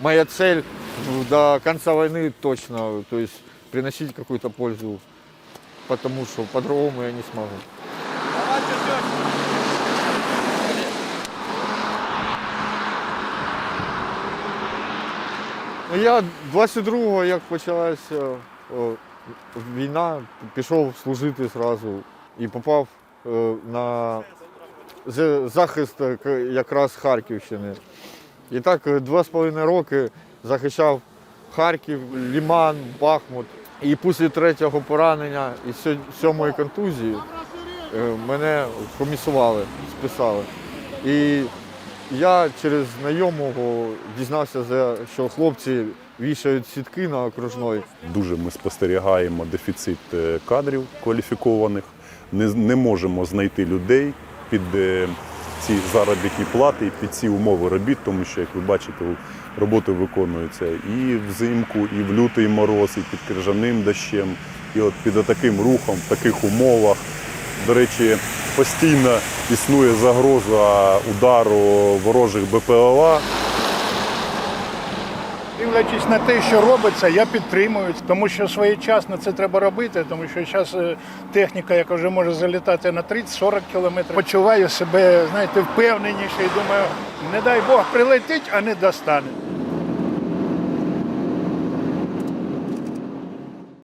моя цель до конца войны точно, то есть приносить какую-то пользу, потому что по-другому я не смогу. Ну, Я 22-го, як почалася о, війна, пішов служити зразу і попав е, на захист е, якраз Харківщини. І так е, два з половиною роки захищав Харків, Ліман, Бахмут. І після третього поранення і сьомої контузії е, мене комісували, списали. І я через знайомого дізнався, що хлопці вішають сітки на окружної. Дуже ми спостерігаємо дефіцит е, кадрів кваліфікованих. Не, не можемо знайти людей під ці заробітні плати і під ці умови робіт, тому що, як ви бачите, роботи виконуються і взимку, і в лютий мороз, і під крижаним дощем. І от під таким рухом, в таких умовах, до речі, постійно існує загроза удару ворожих БПЛА. Дивлячись на те, що робиться, я підтримую, тому що своєчасно це треба робити, тому що зараз техніка, яка вже може залітати на 30-40 кілометрів, почуваю себе, знаєте, впевненіше і думаю, не дай Бог прилетить, а не достане.